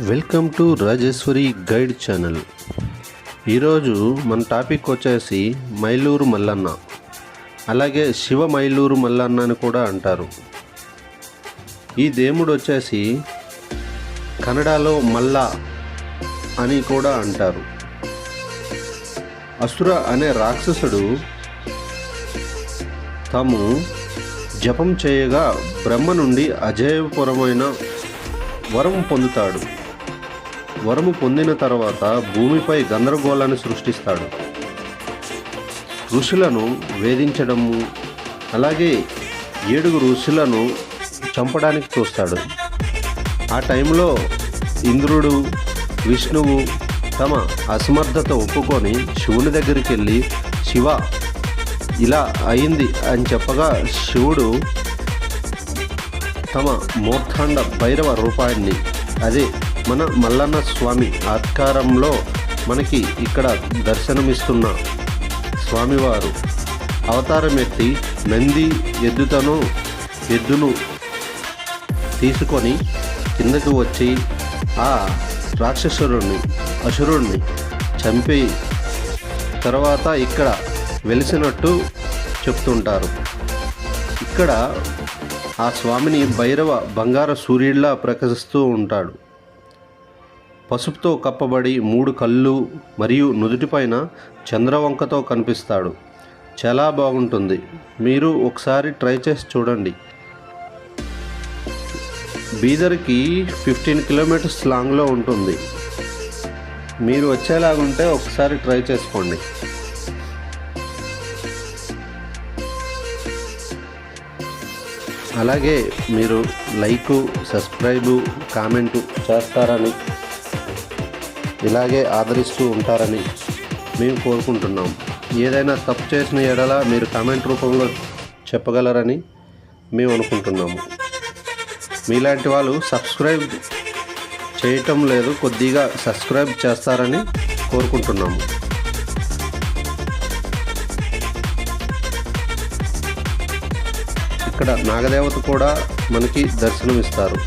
Welcome to Rajeshwari guide channel. ఈరోజు మన topic వచ్చేసి మైలూరు మల్లన్న అలాగే శివ మైలూరు మల్లన్న అని కూడా అంటారు. ఈ దేవుడు వచ్చేసి కన్నడలో మల్ల అని కూడా అంటారు. అసుర అనే రాక్షసుడు తాము జపం చేయగా బ్రహ్మ నుండి అజయపురమైన వరము పొందుతాడు. వరము పొందిన తర్వాత భూమిపై గందరగోళాన్ని సృష్టిస్తాడు. ఋషులను వేధించడము అలాగే ఏడుగురు ఋషులను చంపడానికి చూస్తాడు. ఆ టైంలో ఇంద్రుడు విష్ణువు తమ అసమర్థత ఒప్పుకొని శివుని దగ్గరికి వెళ్ళి శివ ఇలా అయింది అని చెప్పగా శివుడు తమ మోర్ఖాండ భైరవ రూపాన్ని అదే మన మల్లన్న స్వామి ఆత్కారంలో మనకి ఇక్కడ దర్శనమిస్తున్న స్వామివారు. అవతారం ఎత్తి నంది ఎద్దుతను ఎద్దును తీసుకొని కిందకు వచ్చి ఆ రాక్షసురుణ్ణి అసురుణ్ణి చంపి తర్వాత ఇక్కడ వెలిసినట్టు చెప్తుంటారు. ఇక్కడ ఆ స్వామిని భైరవ బంగార సూర్యుడిలా ప్రకాశిస్తూ ఉంటాడు. పసుపుతో కప్పబడి మూడు కళ్ళు మరియు నుదుటిపైన చంద్రవంకతో కనిపిస్తాడు. చాలా బాగుంటుంది. మీరు ఒకసారి ట్రై చేసి చూడండి. బీదర్కి ఫిఫ్టీన్ కిలోమీటర్స్ లాంగ్లో ఉంటుంది. మీరు వచ్చేలాగుంటే ఒకసారి ట్రై చేసుకోండి. అలాగే మీరు లైకు సబ్స్క్రైబు కామెంటు చేస్తారని ఇలాగే ఆదరిస్తూ ఉంటారని మేము కోరుకుంటున్నాం. ఏదైనా తప్పు చేసిన ఎడల మీరు కామెంట్ రూపంలో చెప్పగలరని మేము అనుకుంటున్నాము. మీలాంటి వాళ్ళు సబ్స్క్రైబ్ చేయటం లేదు కొద్దిగా సబ్స్క్రైబ్ చేస్తారని కోరుకుంటున్నాము. ఇక్కడ నాగదేవత కూడా మనకి దర్శనం ఇస్తారు